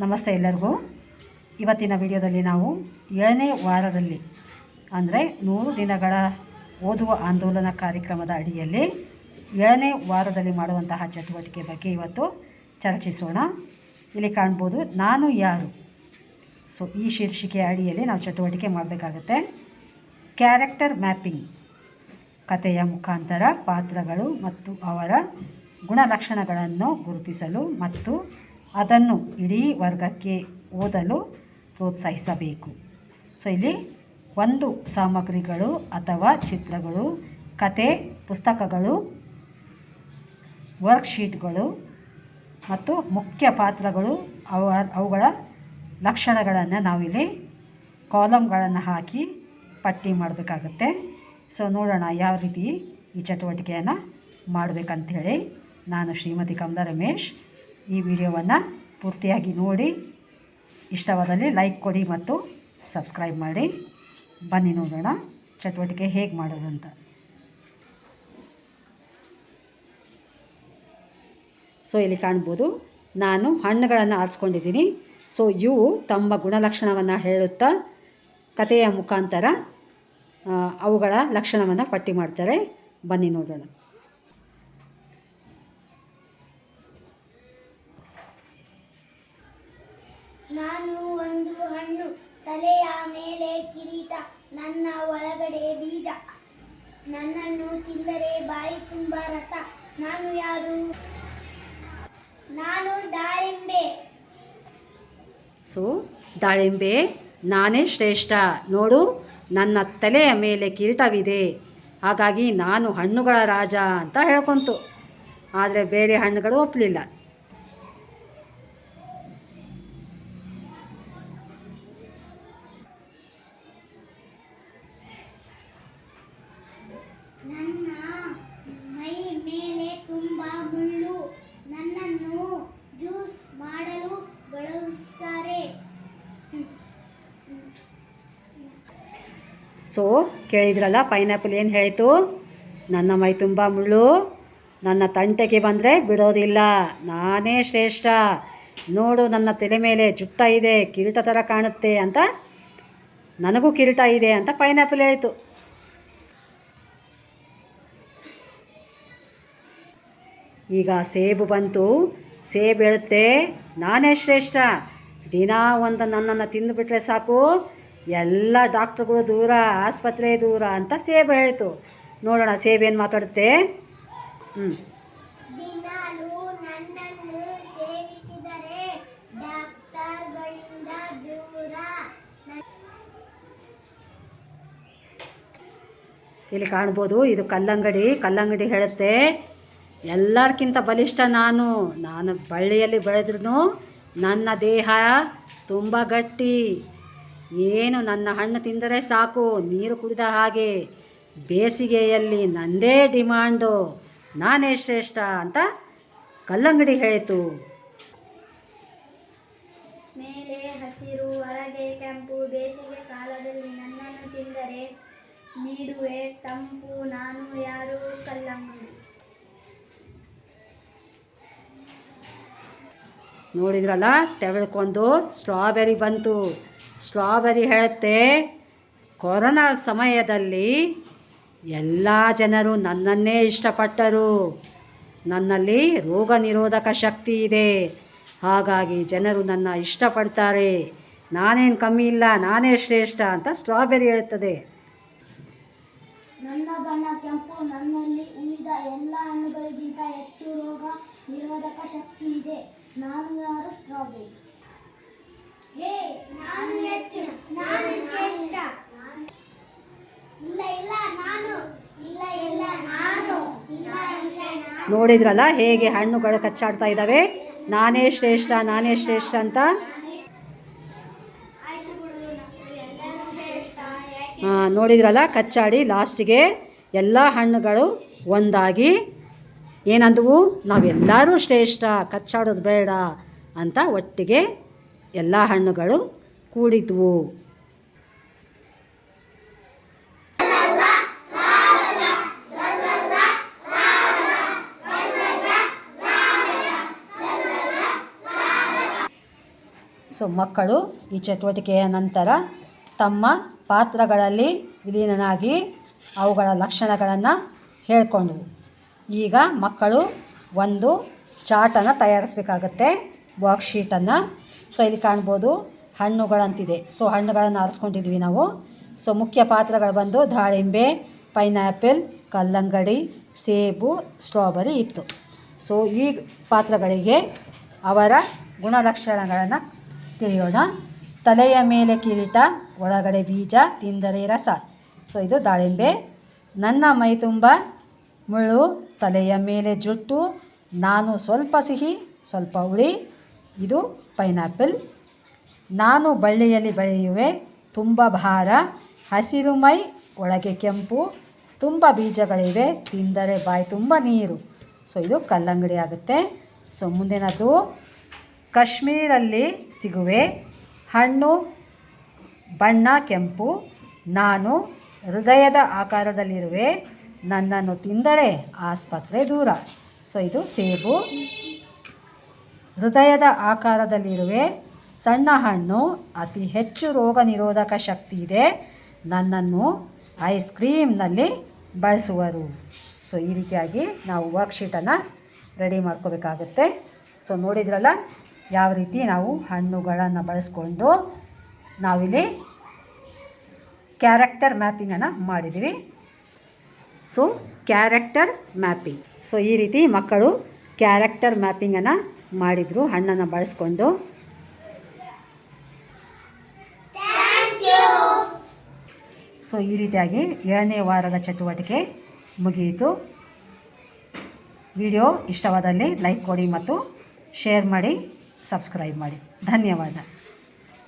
ನಮಸ್ತೆ ಎಲ್ಲರಿಗೂ. ಇವತ್ತಿನ ವಿಡಿಯೋದಲ್ಲಿ ನಾವು ಏಳನೇ ವಾರದಲ್ಲಿ, ಅಂದರೆ ನೂರು ದಿನಗಳ ಓದುವ ಆಂದೋಲನ ಕಾರ್ಯಕ್ರಮದ ಅಡಿಯಲ್ಲಿ ಏಳನೇ ವಾರದಲ್ಲಿ ಮಾಡುವಂತಹ ಚಟುವಟಿಕೆ ಬಗ್ಗೆ ಇವತ್ತು ಚರ್ಚಿಸೋಣ. ಇಲ್ಲಿ ಕಾಣ್ಬೋದು ನಾನು ಯಾರು. ಸೊ ಈ ಶೀರ್ಷಿಕೆಯ ಅಡಿಯಲ್ಲಿ ನಾವು ಚಟುವಟಿಕೆ ಮಾಡಬೇಕಾಗತ್ತೆ. ಕ್ಯಾರೆಕ್ಟರ್ ಮ್ಯಾಪಿಂಗ್, ಕಥೆಯ ಮುಖಾಂತರ ಪಾತ್ರಗಳು ಮತ್ತು ಅವರ ಗುಣಲಕ್ಷಣಗಳನ್ನು ಗುರುತಿಸಲು ಮತ್ತು ಅದನ್ನು ಇಡೀ ವರ್ಗಕ್ಕೆ ಓದಲು ಪ್ರೋತ್ಸಾಹಿಸಬೇಕು. ಸೊ, ಇಲ್ಲಿ ಒಂದು ಸಾಮಗ್ರಿಗಳು ಅಥವಾ ಚಿತ್ರಗಳು, ಕತೆ, ಪುಸ್ತಕಗಳು, ವರ್ಕ್ಶೀಟ್ಗಳು ಮತ್ತು ಮುಖ್ಯ ಪಾತ್ರಗಳು ಅವ, ಅವುಗಳ ಲಕ್ಷಣಗಳನ್ನು ನಾವಿಲ್ಲಿ ಕಾಲಮ್ಗಳನ್ನು ಹಾಕಿ ಪಟ್ಟಿ ಮಾಡಬೇಕಾಗತ್ತೆ. ಸೊ, ನೋಡೋಣ ಯಾವ ರೀತಿ ಈ ಚಟುವಟಿಕೆಯನ್ನು ಮಾಡಬೇಕಂಥೇಳಿ ನಾನು ಶ್ರೀಮತಿ ಕಮಲಾ ರಮೇಶ್ ಈ ವಿಡಿಯೋವನ್ನು ಪೂರ್ತಿಯಾಗಿ ನೋಡಿ. ಇಷ್ಟವಾದಲ್ಲಿ ಲೈಕ್ ಕೊಡಿ ಮತ್ತು ಸಬ್ಸ್ಕ್ರೈಬ್ ಮಾಡಿ. ಬನ್ನಿ ನೋಡೋಣ ಚಟುವಟಿಕೆ ಹೇಗೆ ಮಾಡೋದು ಅಂತ. ಸೊ ಇಲ್ಲಿ ಕಾಣ್ಬೋದು. ನಾನು ಹಣ್ಣುಗಳನ್ನು ಆರಿಸ್ಕೊಂಡಿದ್ದೀನಿ. ಸೊ ಇವು ತಮ್ಮ ಗುಣಲಕ್ಷಣವನ್ನು ಹೇಳುತ್ತಾ ಕಥೆಯ ಮುಖಾಂತರ ಅವುಗಳ ಲಕ್ಷಣವನ್ನು ಪಟ್ಟಿ ಮಾಡ್ತಾರೆ. ಬನ್ನಿ ನೋಡೋಣ. ನಾನು ಒಂದು ಹಣ್ಣು, ತಲೆಯ ಮೇಲೆ ಕಿರೀಟ, ನನ್ನ ಒಳಗಡೆ ಬೀಜ. ನನ್ನನ್ನು ತಿಂದರೆ ಬಾಯಿ ತುಂಬ ರಸ. ನಾನು ಯಾರು? ನಾನು ದಾಳಿಂಬೆ. ಸೊ, ದಾಳಿಂಬೆ, ನಾನೇ ಶ್ರೇಷ್ಠ. ನೋಡು, ನನ್ನ ತಲೆಯ ಮೇಲೆ ಕಿರೀಟವಿದೆ. ಹಾಗಾಗಿ ನಾನು ಹಣ್ಣುಗಳ ರಾಜ ಅಂತ ಹೇಳ್ಕೊಂತು. ಆದರೆ ಬೇರೆ ಹಣ್ಣುಗಳು ಒಪ್ಪಲಿಲ್ಲ. ಸೊ ಕೇಳಿದ್ರಲ್ಲ ಪೈನಾಪಲ್ ಏನು ಹೇಳಿತು? ನನ್ನ ಮೈ ತುಂಬ ಮುಳ್ಳು. ನನ್ನ ತಂಟೆಗೆ ಬಂದರೆ ಬಿಡೋದಿಲ್ಲ. ನಾನೇ ಶ್ರೇಷ್ಠ. ನೋಡು, ನನ್ನ ತಲೆ ಮೇಲೆ ಜುಟ್ಟ ಇದೆ. ಕಿರೀಟ ಥರ ಕಾಣುತ್ತೆ ಅಂತ ನನಗೂ ಕಿರೀಟ ಇದೆ ಅಂತ ಪೈನಾಪಲ್ ಹೇಳಿತು. ಈಗ ಸೇಬು ಬಂತು. ಸೇಬು ಹೇಳುತ್ತೆ, ನಾನೇ ಶ್ರೇಷ್ಠ. ದಿನ ಒಂದು ನನ್ನನ್ನು ತಿಂದುಬಿಟ್ರೆ ಸಾಕು. ಎಲ್ಲ ಡಾಕ್ಟ್ರುಗಳು ದೂರ ಆಸ್ಪತ್ರೆ ದೂರ ಅಂತ ಸೇಬು ಹೇಳ್ತು. ನೋಡೋಣ ಸೇಬು ಏನು ಮಾತಾಡುತ್ತೆ? ಹ್ಞೂ ಇಲ್ಲಿ ಕಾಣ್ಬೋದು ಇದು ಕಲ್ಲಂಗಡಿ. ಕಲ್ಲಂಗಡಿ ಹೇಳುತ್ತೆ ಎಲ್ಲರಿಗಿಂತ ಬಲಿಷ್ಠ ನಾನು. ನಾನು ಬಳ್ಳಿಯಲ್ಲಿ ಬೆಳೆದ್ರೂ ನನ್ನ ದೇಹ ತುಂಬ ಗಟ್ಟಿ. ಏನು ನನ್ನ ಹಣ್ಣು ತಿಂದರೆ ಸಾಕು? ನೀರು ಕುಡಿದ ಹಾಗೆ ಬೇಸಿಗೆಯಲ್ಲಿ ನಂದೇ ಡಿಮಾಂಡು. ನಾನೇ ಶ್ರೇಷ್ಠ ಅಂತ ಕಲ್ಲಂಗಡಿ ಹೇಳಿತು. ಮೇಲೆ ಹಸಿರು ಒಳಗೆ ಕೆಂಪು ಬೇಸಿಗೆ ಕಾಲದಲ್ಲಿ ನನ್ನನ್ನು ತಿಂದರೆ ನೀಡುವೆ ತಂಪು ನಾನು ಯಾರು? ಕಲ್ಲಂಗಡಿ. ನೋಡಿದ್ರಲ್ಲ ತೆಗೆದುಕೊಂಡು ಸ್ಟ್ರಾಬೆರಿ ಬಂತು. ಸ್ಟ್ರಾಬೆರಿ ಹೇಳುತ್ತೆ, ಕೊರೋನಾ ಸಮಯದಲ್ಲಿ ಎಲ್ಲ ಜನರು ನನ್ನನ್ನೇ ಇಷ್ಟಪಟ್ಟರು. ನನ್ನಲ್ಲಿ ರೋಗ ನಿರೋಧಕ ಶಕ್ತಿ ಇದೆ. ಹಾಗಾಗಿ ಜನರು ನನ್ನ ಇಷ್ಟಪಡ್ತಾರೆ. ನಾನೇನು ಕಮ್ಮಿ ಇಲ್ಲ, ನಾನೇ ಶ್ರೇಷ್ಠ ಅಂತ ಸ್ಟ್ರಾಬೆರಿ ಹೇಳ್ತದೆ ನನ್ನ ಬಣ್ಣ ಕೆಂಪು, ನನ್ನಲ್ಲಿ ಉಳಿದ ಎಲ್ಲ ಹಣ್ಣುಗಳಿಗಿಂತ ಹೆಚ್ಚು ರೋಗ ನಿರೋಧಕ ಶಕ್ತಿ ಇದೆ. ನಾನು ಯಾರು ಸ್ಟ್ರಾಬೆರಿ? ನಾನು ಹೆಚ್ಚು. ನಾನು ಶ್ರೇಷ್ಠ. ಇಲ್ಲ ಇಲ್ಲ ನಾನು. ಇಲ್ಲ ಇಲ್ಲ ನಾನು. ಇಲ್ಲ ಇಲ್ಲ ನೋಡಿದ್ರಲ್ಲ ಹೇಗೆ ಹಣ್ಣುಗಳು ಕಚ್ಚಾಡ್ತಾ ಇದ್ದಾವೆ? ನಾನೇ ಶ್ರೇಷ್ಠ ನಾನೇ ಶ್ರೇಷ್ಠ ಅಂತ? ನೋಡಿದ್ರಲ್ಲ ಕಚ್ಚಾಡಿ ಲಾಸ್ಟಿಗೆ ಎಲ್ಲ ಹಣ್ಣುಗಳು ಒಂದಾಗಿ ಏನಂದವು? ನಾವೆಲ್ಲರೂ ಶ್ರೇಷ್ಠ ಕಚ್ಚಾಡೋದು ಬೇಡ ಅಂತ ಒಟ್ಟಿಗೆ ಎಲ್ಲ ಹಣ್ಣುಗಳು ಕೂಡಿದ್ವು. ಸೊ, ಮಕ್ಕಳು ಈ ಚಟುವಟಿಕೆಯ ನಂತರ ತಮ್ಮ ಪಾತ್ರಗಳಲ್ಲಿ ವಿಲೀನನಾಗಿ ಅವುಗಳ ಲಕ್ಷಣಗಳನ್ನು ಹೇಳ್ಕೊಂಡ್ವು ಈಗ ಮಕ್ಕಳು ಒಂದು ಚಾಟನ್ನು ತಯಾರಿಸಬೇಕಾಗತ್ತೆ ವರ್ಕ್ಶೀಟನ್ನು ಸೊ ಇಲ್ಲಿ ಕಾಣ್ಬೋದು ಹಣ್ಣುಗಳಂತಿದೆ. ಸೊ ಹಣ್ಣುಗಳನ್ನು ಆರಿಸ್ಕೊಂಡಿದ್ವಿ ನಾವು. ಸೊ ಮುಖ್ಯ ಪಾತ್ರಗಳು ಬಂದು ದಾಳಿಂಬೆ, ಪೈನಾಪಲ್, ಕಲ್ಲಂಗಡಿ, ಸೇಬು, ಸ್ಟ್ರಾಬೆರಿ ಇತ್ತು. ಸೊ ಈ ಪಾತ್ರಗಳಿಗೆ ಅವರ ಗುಣಲಕ್ಷಣಗಳನ್ನು ತಿಳಿಯೋಣ. ತಲೆಯ ಮೇಲೆ ಕಿರೀಟ, ಒಳಗಡೆ ಬೀಜ, ತಿಂದರೆ ರಸ. ಸೊ ಇದು ದಾಳಿಂಬೆ. ನನ್ನ ಮೈ ತುಂಬ ಮುಳ್ಳು, ತಲೆಯ ಮೇಲೆ ಜುಟ್ಟು, ನಾನು ಸ್ವಲ್ಪ ಸಿಹಿ, ಸ್ವಲ್ಪ ಹುಳಿ. ಇದು ಪೈನಾಪಲ್. ನಾನು ಬಳ್ಳಿಯಲ್ಲಿ ಬೆಳೆಯುವೆ. ತುಂಬ ಭಾರ. ಹಸಿರು ಮೈ, ಒಳಗೆ ಕೆಂಪು. ತುಂಬ ಬೀಜಗಳಿವೆ. ತಿಂದರೆ ಬಾಯಿ ತುಂಬ ನೀರು. ಸೊ, ಇದು ಕಲ್ಲಂಗಡಿ ಆಗುತ್ತೆ. ಸೊ, ಮುಂದಿನದು ಕಾಶ್ಮೀರಲ್ಲಿ ಸಿಗುವೆ. ಹಣ್ಣು, ಬಣ್ಣ, ಕೆಂಪು. ನಾನು ಹೃದಯದ ಆಕಾರದಲ್ಲಿರುವೆ. ನನ್ನನ್ನು ತಿಂದರೆ ಆಸ್ಪತ್ರೆ ದೂರ. ಸೊ, ಇದು ಸೇಬು. ಹೃದಯದ ಆಕಾರದಲ್ಲಿರುವೆ. ಸಣ್ಣ ಹಣ್ಣು, ಅತಿ ಹೆಚ್ಚು ರೋಗ ನಿರೋಧಕ ಶಕ್ತಿ ಇದೆ. ನನ್ನನ್ನು ಐಸ್ ಕ್ರೀಮ್ನಲ್ಲಿ ಬಳಸುವರು. ಸೊ ಈ ರೀತಿಯಾಗಿ ನಾವು ವರ್ಕ್ಶೀಟನ್ನು ರೆಡಿ ಮಾಡ್ಕೋಬೇಕಾಗುತ್ತೆ. ಸೊ ನೋಡಿದ್ರಲ್ಲ, ಯಾವ ರೀತಿ ನಾವು ಹಣ್ಣುಗಳನ್ನು ಬಳಸ್ಕೊಂಡು ನಾವಿಲ್ಲಿ ಕ್ಯಾರೆಕ್ಟರ್ ಮ್ಯಾಪಿಂಗನ್ನು ಮಾಡಿದ್ವಿ. ಸೊ ಕ್ಯಾರೆಕ್ಟರ್ ಮ್ಯಾಪಿಂಗ್ ಸೊ ಈ ರೀತಿ ಮಕ್ಕಳು ಕ್ಯಾರೆಕ್ಟರ್ ಮ್ಯಾಪಿಂಗನ್ನು ಮಾಡಿದರು ಹಣ್ಣನ್ನು ಬಳಸ್ಕೊಂಡು. ಸೊ ಈ ರೀತಿಯಾಗಿ ಏಳನೇ ವಾರದ ಚಟುವಟಿಕೆ ಮುಗಿಯಿತು. ವಿಡಿಯೋ ಇಷ್ಟವಾದಲ್ಲಿ ಲೈಕ್ ಕೊಡಿ ಮತ್ತು ಶೇರ್ ಮಾಡಿ ಸಬ್ಸ್ಕ್ರೈಬ್ ಮಾಡಿ. ಧನ್ಯವಾದ.